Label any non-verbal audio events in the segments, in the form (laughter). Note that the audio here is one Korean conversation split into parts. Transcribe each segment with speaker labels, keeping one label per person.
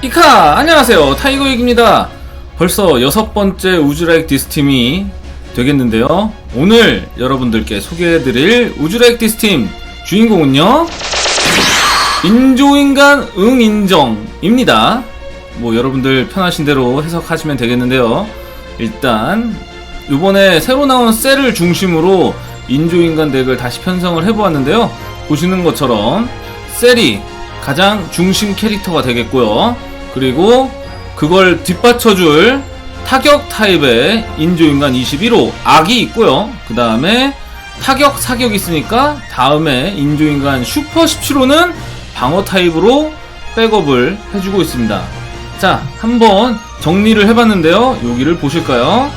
Speaker 1: 이카 안녕하세요. 타이거익입니다. 벌써 여섯 번째 우주라이크 디스팀이 되겠는데요. 오늘 여러분들께 소개해드릴 우주라이크 디스팀 주인공은요. 인조인간 응인정입니다. 뭐 여러분들 편하신 대로 해석하시면 되겠는데요. 일단 요번에 새로 나온 셀을 중심으로 인조인간 덱을 다시 편성을 해보았는데요. 보시는 것처럼 셀이 가장 중심 캐릭터가 되겠고요. 그리고 그걸 뒷받쳐줄 타격 타입의 인조인간 21호 악이 있고요. 그 다음에 타격 사격 있으니까 다음에 인조인간 슈퍼 17호는 방어 타입으로 백업을 해주고 있습니다. 자, 한번 정리를 해봤는데요. 여기를 보실까요?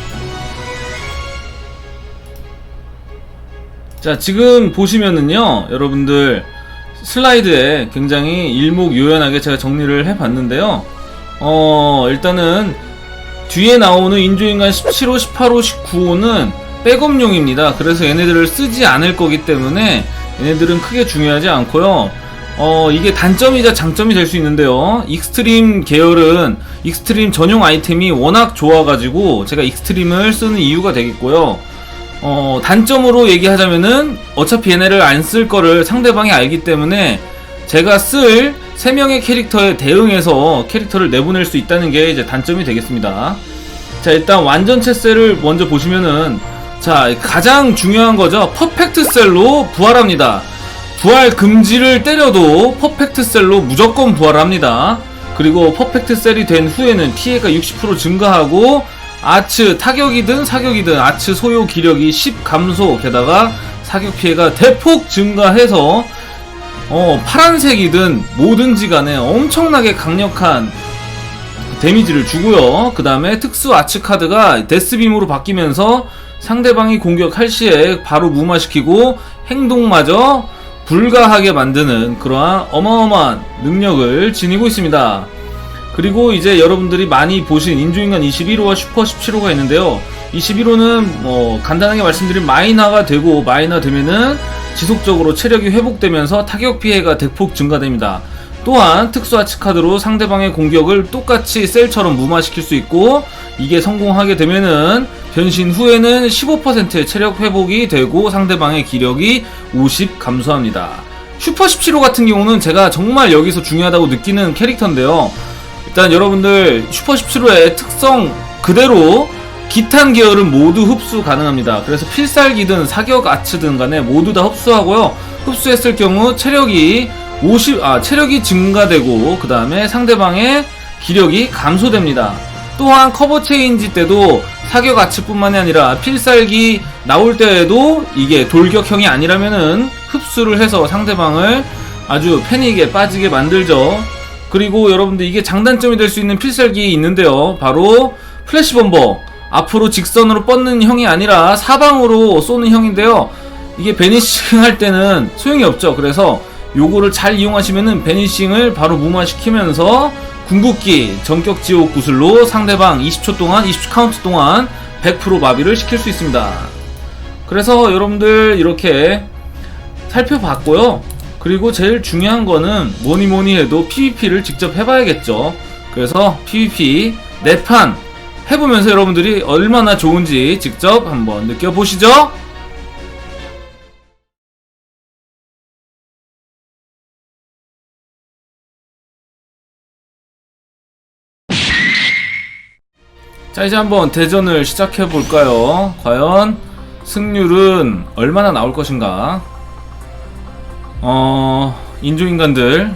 Speaker 1: 자, 지금 보시면은요, 여러분들 슬라이드에 굉장히 일목요연하게 제가 정리를 해봤는데요. 어, 일단은 뒤에 나오는 인조인간 17호, 18호, 19호는 백업용입니다. 그래서 얘네들을 쓰지 않을 거기 때문에 얘네들은 크게 중요하지 않고요. 어, 이게 단점이자 장점이 될 수 있는데요. 익스트림 계열은 익스트림 전용 아이템이 워낙 좋아가지고 제가 익스트림을 쓰는 이유가 되겠고요. 어, 단점으로 얘기하자면은 어차피 얘네를 안 쓸 거를 상대방이 알기 때문에 제가 쓸 3명의 캐릭터에 대응해서 캐릭터를 내보낼 수 있다는 게 이제 단점이 되겠습니다. 자, 일단 완전체 셀을 먼저 보시면은 자, 가장 중요한 거죠. 퍼펙트 셀로 부활합니다. 부활 금지를 때려도 퍼펙트 셀로 무조건 부활합니다. 그리고 퍼펙트 셀이 된 후에는 피해가 60% 증가하고 아츠 타격이든 사격이든 아츠 소요 기력이 10 감소 게다가 사격 피해가 대폭 증가해서 어 파란색이든 뭐든지 간에 엄청나게 강력한 데미지를 주고요. 그 다음에 특수 아츠 카드가 데스빔으로 바뀌면서 상대방이 공격할 시에 바로 무마시키고 행동마저 불가하게 만드는 그러한 어마어마한 능력을 지니고 있습니다. 그리고 이제 여러분들이 많이 보신 인조인간 21호와 슈퍼 17호가 있는데요. 21호는 뭐 간단하게 말씀드리면 마이너가 되고 마이너 되면은 지속적으로 체력이 회복되면서 타격 피해가 대폭 증가됩니다. 또한 특수 아치 카드로 상대방의 공격을 똑같이 셀처럼 무마시킬 수 있고 이게 성공하게 되면은 변신 후에는 15%의 체력 회복이 되고 상대방의 기력이 50 감소합니다. 슈퍼 17호 같은 경우는 제가 정말 여기서 중요하다고 느끼는 캐릭터인데요. 일단 여러분들 슈퍼 17호의 특성 그대로 기탄 계열은 모두 흡수 가능합니다. 그래서 필살기든 사격 아츠든 간에 모두 다 흡수하고요. 흡수했을 경우 체력이 50, 아, 체력이 증가되고, 그 다음에 상대방의 기력이 감소됩니다. 또한 커버 체인지 때도 사격 아츠뿐만이 아니라 필살기 나올 때에도 이게 돌격형이 아니라면은 흡수를 해서 상대방을 아주 패닉에 빠지게 만들죠. 그리고 여러분들 이게 장단점이 될 수 있는 필살기 있는데요. 바로 플래시 범버. 앞으로 직선으로 뻗는 형이 아니라 사방으로 쏘는 형인데요. 이게 베니싱 할 때는 소용이 없죠. 그래서 요거를 잘 이용하시면은 베니싱을 바로 무마시키면서 궁극기 전격 지옥 구슬로 상대방 20초 동안 20초 카운트 동안 100% 마비를 시킬 수 있습니다. 그래서 여러분들 이렇게 살펴봤고요. 그리고 제일 중요한 거는 뭐니 뭐니 해도 PVP를 직접 해봐야겠죠. 그래서 PVP 내판 해보면서 여러분들이 얼마나 좋은지 직접 한번 느껴보시죠. 자 이제 한번 대전을 시작해 볼까요? 과연 승률은 얼마나 나올 것인가? 어 인조인간들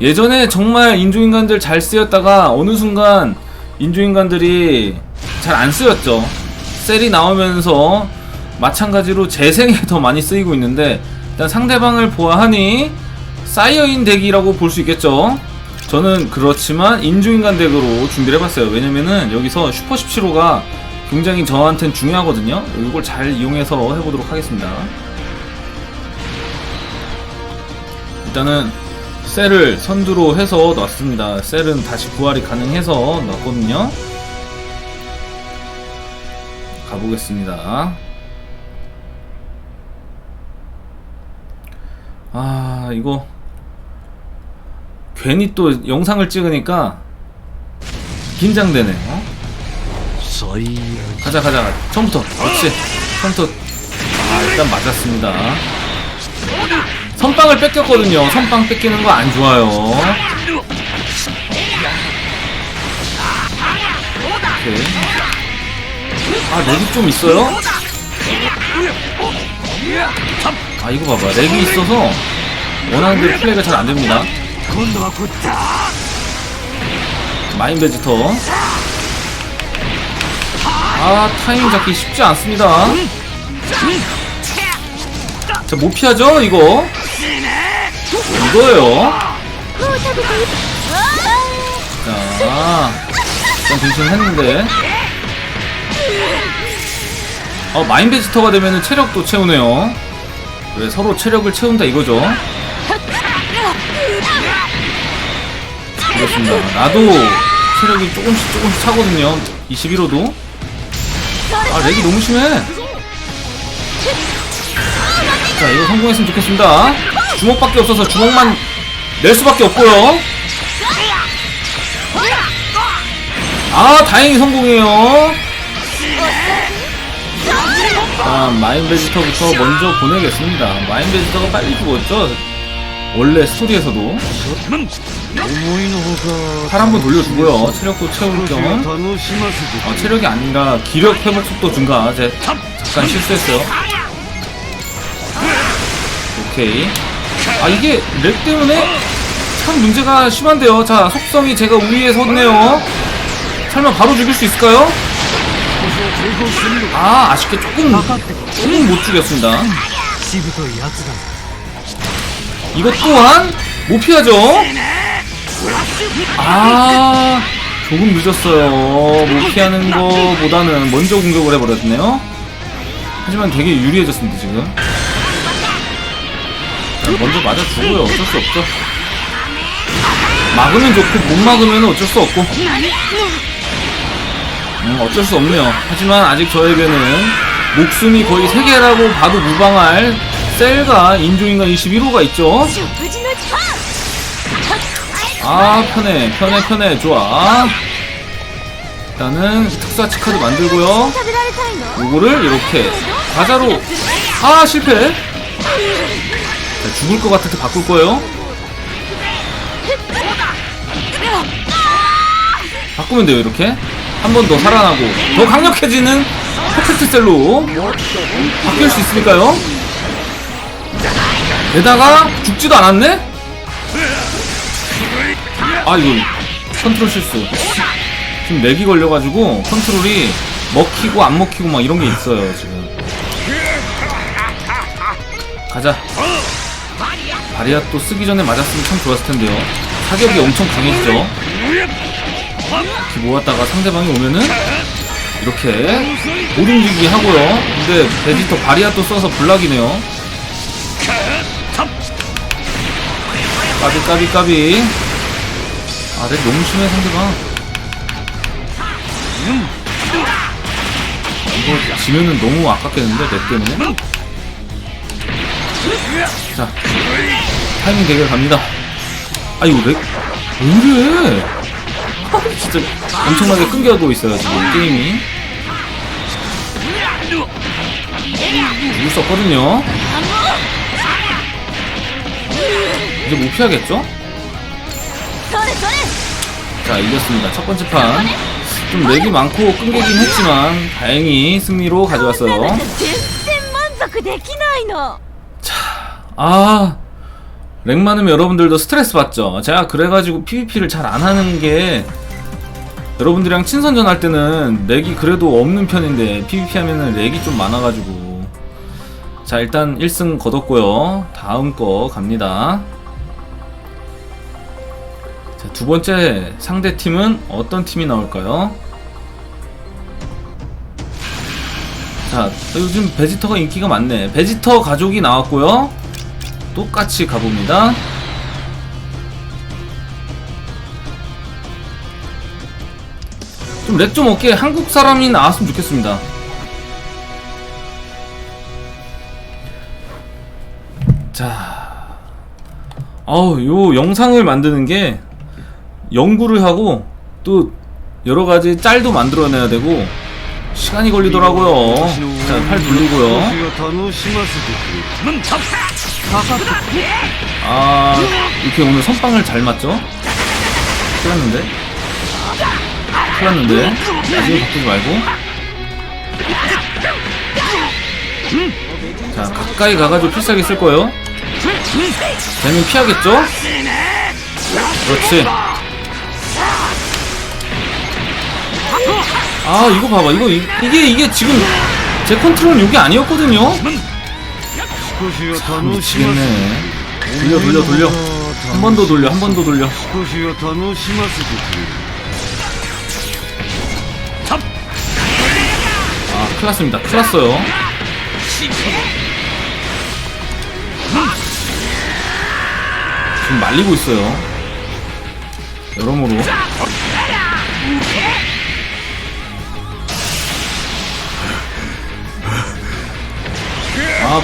Speaker 1: 예전에 정말 인조인간들 잘 쓰였다가 어느 순간 인조인간들이 잘 안 쓰였죠. 셀이 나오면서 마찬가지로 재생에 더 많이 쓰이고 있는데 일단 상대방을 보아하니 사이어인 덱이라고 볼 수 있겠죠. 저는 그렇지만 인조인간 덱으로 준비를 해봤어요. 왜냐면은 여기서 슈퍼 17호가 굉장히 저한테는 중요하거든요. 이걸 잘 이용해서 해보도록 하겠습니다. 일단은 셀을 선두로 해서 놨습니다. 셀은 다시 부활이 가능해서 놨거든요. 가보겠습니다. 아, 이거 괜히 또 영상을 찍으니까 긴장되네요.
Speaker 2: 最悪
Speaker 1: 가자 가자 처음부터 그렇지 처음부터 아 일단 맞았습니다 선빵을 뺏겼거든요. 선빵 뺏기는 거 안 좋아요. 오케이. 아, 렉이 좀 있어요? 아, 이거 봐봐. 렉이 있어서 원하는 대로 플레이가 잘 안 됩니다. 마인 베지터. 아, 타임 잡기 쉽지 않습니다. 자, 못 피하죠, 이거? 이거예요? 자 일단 변신을 했는데. 어 마인 베지터가 되면은 체력도 채우네요. 그래 서로 체력을 채운다 이거죠? 그렇습니다. 나도 체력이 조금씩 조금씩 차거든요. 21호도. 아 렉이 너무 심해 자 이거 성공했으면 좋겠습니다. 주먹밖에 없어서 주먹만 낼 수밖에 없고요. 아 다행히 성공해요. 자 마인베지터부터 먼저 보내겠습니다. 마인베지터가 빨리 죽었죠? 원래 스토리에서도. 사람분 돌려주고요. 체력도 채울 겸. 아, 체력이 아니라 기력 회복 속도 증가. 제 잠깐 실수했어요. 오케이. 아 이게 렉 때문에 참 문제가 심한데요. 자 속성이 제가 우위에 섰네요. 설마 바로 죽일 수 있을까요? 아 아쉽게 조금 조금 못 죽였습니다. 이것 또한 못 피하죠? 아 조금 늦었어요. 못 피하는 거보다는 먼저 공격을 해버렸네요. 하지만 되게 유리해졌습니다 지금. 먼저 맞아 죽어요. 어쩔 수 없죠. 막으면 좋고 못 막으면 어쩔 수 없고. 음, 어쩔 수 없네요. 하지만 아직 저에게는 목숨이 거의 3개라고 봐도 무방할 셀과 인조인간 21호가 있죠. 아 편해 편해 편해 좋아 일단은 특수아치 카드 만들고요 요거를 이렇게 과자로 아 실패 죽을 것 같을 때 바꿀 거예요? 바꾸면 돼요 이렇게? 한 번 더 살아나고. 더 강력해지는 퍼펙트 셀로. 바뀔 수 있으니까요. 게다가 죽지도 않았네? 아 이거 컨트롤 실수. 지금 렉이 걸려가지고 컨트롤이 먹히고 안 먹히고 막 이런 게 있어요 지금. 가자 바리아 또 쓰기 전에 맞았으면 참 좋았을 텐데요. 사격이 엄청 강해지죠. 이렇게 모았다가 상대방이 오면은 이렇게 못 움직이게 하고요. 근데 베지터 바리아 또 써서 블락이네요. 까비 까비 까비. 아, 렉 너무 심해 상대방. 이거 지면은 너무 아깝겠는데 렉 때문에. 자, 타이밍 대결 갑니다. 아유, 왜, 왜 이래? 진짜 엄청나게 끊겨가고 있어요, 지금 게임이. 죽을 수 없거든요. 이제 못 피하겠죠? 자, 이겼습니다. 첫 번째 판. 좀 렉이 많고 끊기긴 했지만, 다행히 승리로 가져왔어요.
Speaker 3: 자,
Speaker 1: 아. 렉 많으면 여러분들도 스트레스 받죠 제가 그래가지고 PVP를 잘 안 하는 게 여러분들이랑 친선전 할 때는 렉이 그래도 없는 편인데 PVP 하면은 렉이 좀 많아가지고 자 일단 1승 거뒀고요 다음 거 갑니다 자, 두 번째 상대 팀은 어떤 팀이 나올까요? 자, 요즘 베지터가 인기가 많네. 베지터 가족이 나왔고요. 똑같이 가봅니다. 좀 렉 좀 없게 한국 사람이 나왔으면 좋겠습니다. 자, 아우 요 영상을 만드는 게 연구를 하고 또 여러 가지 짤도 만들어내야 되고 시간이 걸리더라고요. 자, 팔 돌리고요. 아 이렇게 오늘 선빵을 잘 맞죠? 틀렸는데? 틀렸는데? 이거 바꾸지 말고 자 가까이 가가지고 필살기 쓸 거예요 재민 피하겠죠? 그렇지 아 이거 봐봐 이거 이, 게 이게 지금 제 컨트롤 이게 아니었거든요?
Speaker 2: 少しは楽しませ
Speaker 1: 미치겠네. 돌려, 돌려, 돌려. 한 번 더 돌려, 한 번 더 돌려.
Speaker 2: 少しは楽しませてくれ
Speaker 1: 아, 큰일 났습니다. 큰일 났어요. 지금 말리고 있어요. 여러모로. 아,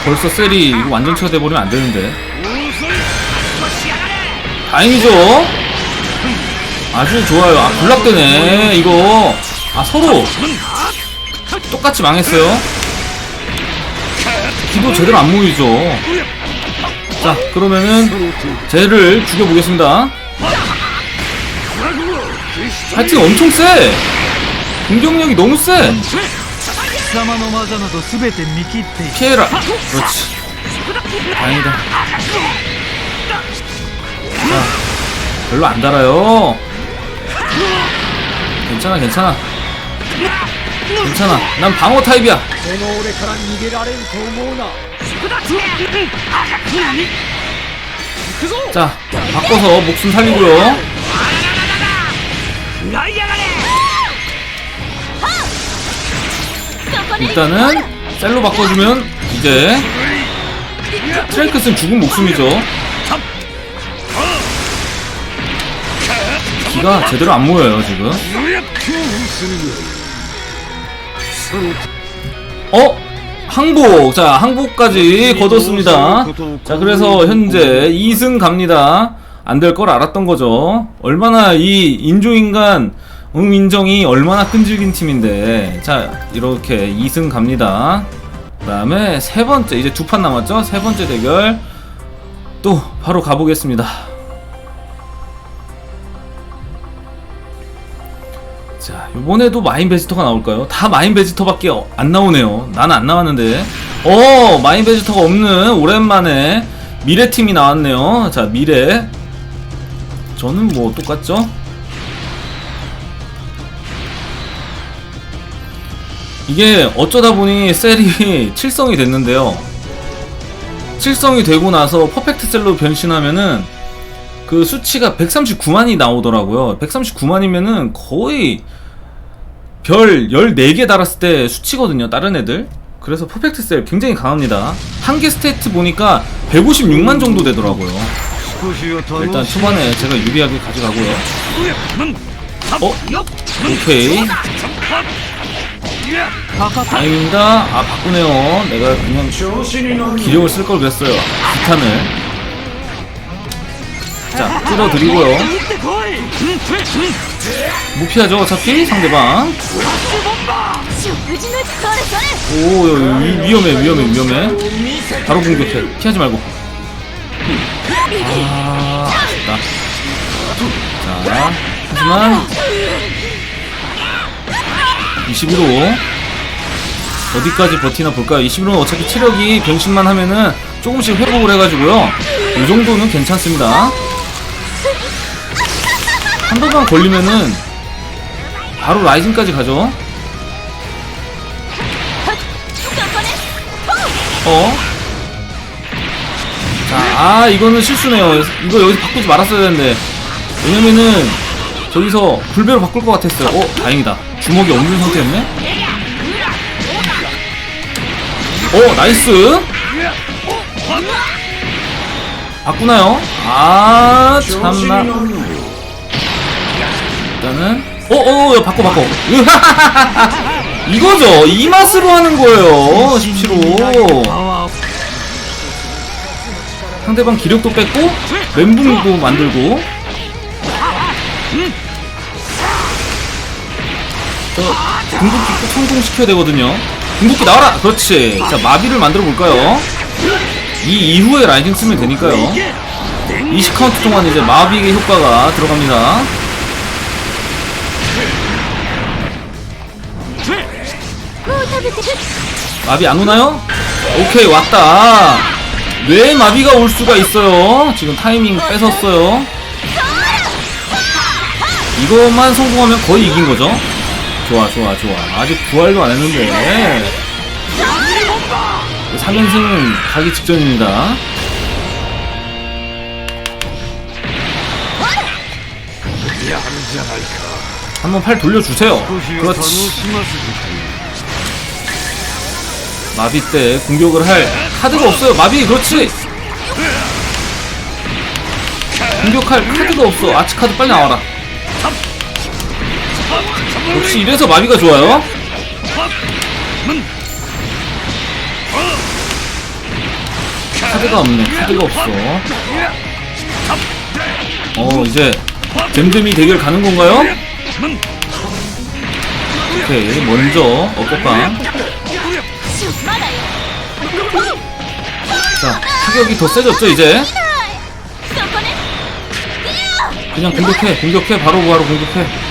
Speaker 1: 벌써 셀이 이거 완전체가 돼버리면 안 되는데. 다행이죠? 아주 좋아요. 아, 불락되네. 이거. 아, 서로. 똑같이 망했어요. 기도 제대로 안 모이죠. 자, 그러면은 쟤를 죽여보겠습니다. 하여튼 엄청 세. 공격력이 너무 세.
Speaker 2: 貴様の技など全て見切っている
Speaker 1: 피해라. 그렇지. 다행이다. 자, 별로 안 달아요. 괜찮아, 괜찮아. 괜찮아. 난 방어 타입이야. 자, 바꿔서 목숨 살리고요. 일단은 셀로 바꿔주면 이제 트랭크스는 죽은 목숨이죠. 기가 제대로 안 모여요 지금. 어? 항복! 자, 항복까지 거뒀습니다. 자, 그래서 현재 2승 갑니다. 안 될 걸 알았던 거죠. 얼마나 이 인조인간 응인정이 얼마나 끈질긴 팀인데. 자, 이렇게 2승 갑니다. 그 다음에 세 번째, 이제 두 판 남았죠? 세 번째 대결. 또, 바로 가보겠습니다. 자, 이번에도 마인 베지터가 나올까요? 다 마인 베지터밖에 어- 안 나오네요. 나는 안 나왔는데. 어, 마인 베지터가 없는 오랜만에 미래 팀이 나왔네요. 자, 미래. 저는 뭐 똑같죠? 이게 어쩌다 보니 셀이 (laughs) 7성이 됐는데요. 7성이 되고 나서 퍼펙트 셀로 변신하면은 그 수치가 139만이 나오더라고요. 139만이면은 거의 별 14개 달았을 때 수치거든요 다른 애들. 그래서 퍼펙트 셀 굉장히 강합니다. 한 개 스테이트 보니까 156만 정도 되더라고요. 일단 초반에 제가 유리하게 가져가고요. 어? 오케이. 다행입니다. 아, 바꾸네요. 내가 그냥 기력을 쓸 걸 그랬어요. 기탄을. 자, 찔러드리고요. 못 피하죠, 어차피 상대방. 오, 위, 위험해, 위험해, 위험해. 바로 공격해. 피하지 말고. 아, 아쉽다. 자, 하지만 21호 어디까지 버티나 볼까요? 21호는 어차피 체력이 변신만 하면은 조금씩 회복을 해가지고요. 이 정도는 괜찮습니다. 한 번만 걸리면은 바로 라이징까지 가죠. 어? 자, 아 이거는 실수네요. 이거 여기서 바꾸지 말았어야 되는데. 왜냐면은 저기서 불배로 바꿀 것 같았어요. 어? 다행이다. 주먹이 없는 상태였네? 어, 나이스! 봤구나요? 아 참나. 일단은 어어 어, 어, 어 바꿔 바꿔. (laughs) 이거죠? 이 맛으로 하는 거예요 17호. 상대방 기력도 뺐고 멘붕도 만들고. 저 궁극기 꼭 성공시켜야 되거든요. 궁극기 나와라! 그렇지. 자 마비를 만들어 볼까요? 이 이후에 라이징 쓰면 되니까요. 20카운트 동안 이제 마비의 효과가 들어갑니다. 마비 안 오나요? 오케이 왔다. 뇌 마비가 올 수가 있어요. 지금 타이밍 뺏었어요. 이것만 성공하면 거의 이긴 거죠 좋아 좋아 좋아. 아직 부활도 안 했는데. 3연승 가기 직전입니다. 한번 팔 돌려주세요. 그렇지. 마비 때 공격을 할 카드가 없어요. 마비 그렇지. 공격할 카드가 없어. 아치 카드 빨리 나와라. 역시 이래서 마비가 좋아요? 카드가 없네. 카드가 없어. 어 이제 잼잼이 대결 가는 건가요? 오케이 먼저 어깨빵. 자 타격이 더 세졌죠 이제? 그냥 공격해 공격해. 바로 바로 공격해.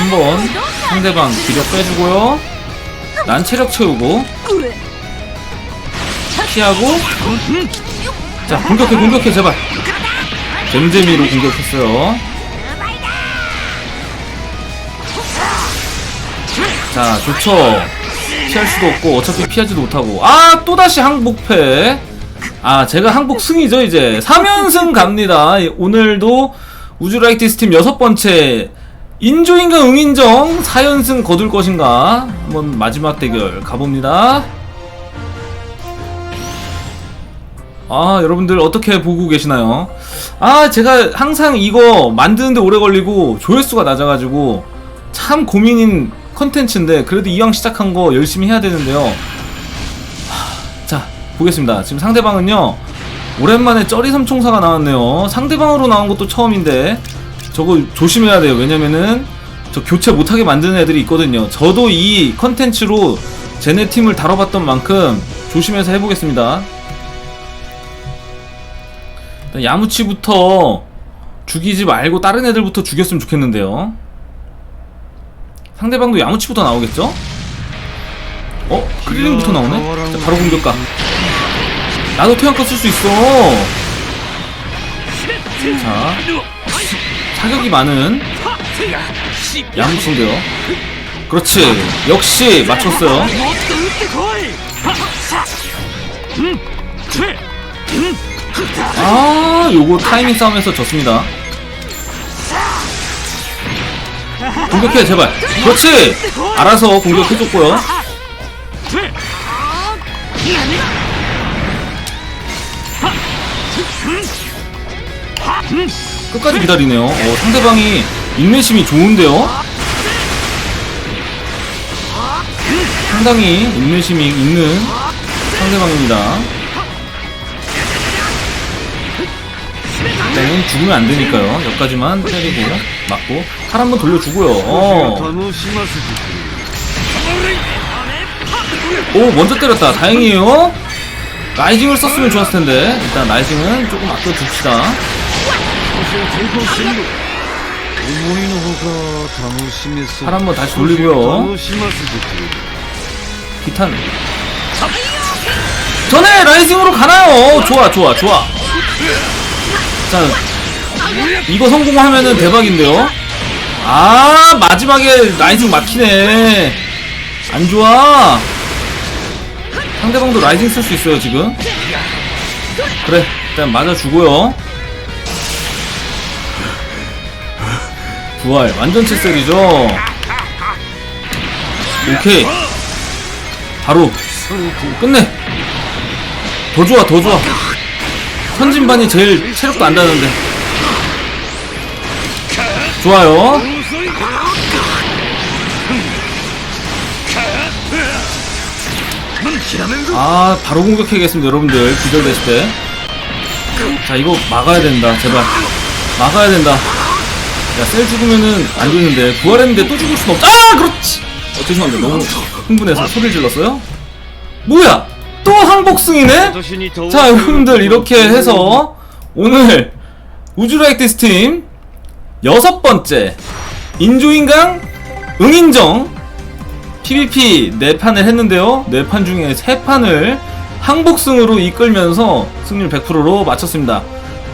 Speaker 1: 한번 상대방 기력 빼주고요. 난 체력 채우고 피하고. 자 공격해 공격해 제발. 잼잼이로 공격했어요. 자 좋죠. 피할 수도 없고 어차피 피하지도 못하고. 아 또다시 항복패. 아 제가 항복 승이죠 이제. 3연승 갑니다. 오늘도 우주라이티스 팀 여섯 번째 인조인간 응인정 4연승 거둘 것인가? 한번 마지막 대결 가봅니다. 아 여러분들 어떻게 보고 계시나요? 아 제가 항상 이거 만드는데 오래 걸리고 조회수가 낮아가지고 참 고민인 컨텐츠인데 그래도 이왕 시작한 거 열심히 해야 되는데요. 하, 자 보겠습니다. 지금 상대방은요 오랜만에 쩌리 삼총사가 나왔네요. 상대방으로 나온 것도 처음인데 저거 조심해야 돼요. 왜냐면은 저 교체 못하게 만드는 애들이 있거든요. 저도 이 컨텐츠로 쟤네 팀을 다뤄봤던 만큼 조심해서 해보겠습니다. 야무치부터 죽이지 말고 다른 애들부터 죽였으면 좋겠는데요. 상대방도 야무치부터 나오겠죠? 어? 크릴링부터 나오네? 자, 바로 공격가. 나도 태양권 쓸수 있어. 자 타격이 많은 양친데요. 그렇지. 역시 맞췄어요. 아 요거 타이밍 싸움에서 졌습니다. 공격해 제발. 그렇지. 알아서 공격해줬고요. 끝까지 기다리네요. 어, 상대방이 인내심이 좋은데요? 상당히 인내심이 있는 상대방입니다. 일단은 죽으면 안 되니까요. 여기까지만 때리고 맞고 칼 한번 돌려주고요. 어. 오 먼저 때렸다. 다행이에요. 라이징을 썼으면 좋았을 텐데 일단 라이징은 조금 아껴줍시다.
Speaker 2: 少しは抵抗してみろ思いのほか楽しめそう
Speaker 1: 팔 한번 다시 돌리고요.
Speaker 2: 楽しませてくれ
Speaker 1: 기탄 전에 라이징으로 가나요 좋아 좋아 좋아 자 이거 성공하면은 대박인데요 아 마지막에 라이징 막히네 안 좋아 상대방도 라이징 쓸 수 있어요 지금 그래 일단 맞아주고요 부활. 완전 칠색이죠? 오케이. 바로. 끝내. 더 좋아 더 좋아. 선진반이 제일 체력도 안 다는데. 좋아요. 아 바로 공격해야겠습니다 여러분들. 기절됐을 때자 이거 막아야 된다 제발. 막아야 된다 야 셀 죽으면은 안 되는데 부활했는데 또 죽을 순 없. 아 그렇지. 어, 죄송합니다. 너무 흥분해서 소리를 질렀어요. 뭐야? 또 항복승이네? 자 여러분들 이렇게 해서 오늘 우주라이티스 팀 여섯 번째 인조인강 응인정 PVP 4판을 했는데요 4판 중에 3판을 항복승으로 이끌면서 승률 100%로 마쳤습니다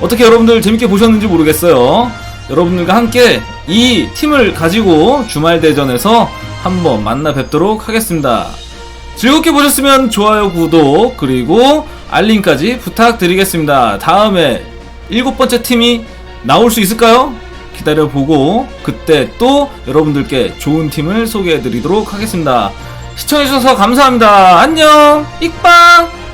Speaker 1: 어떻게 여러분들 재밌게 보셨는지 모르겠어요 여러분들과 함께 이 팀을 가지고 주말 대전에서 한번 만나 뵙도록 하겠습니다 즐겁게 보셨으면 좋아요, 구독, 그리고 알림까지 부탁드리겠습니다. 다음에 일곱 번째 팀이 나올 수 있을까요? 기다려보고 그때 또 여러분들께 좋은 팀을 소개해드리도록 하겠습니다. 시청해주셔서 감사합니다. 안녕! 익빵!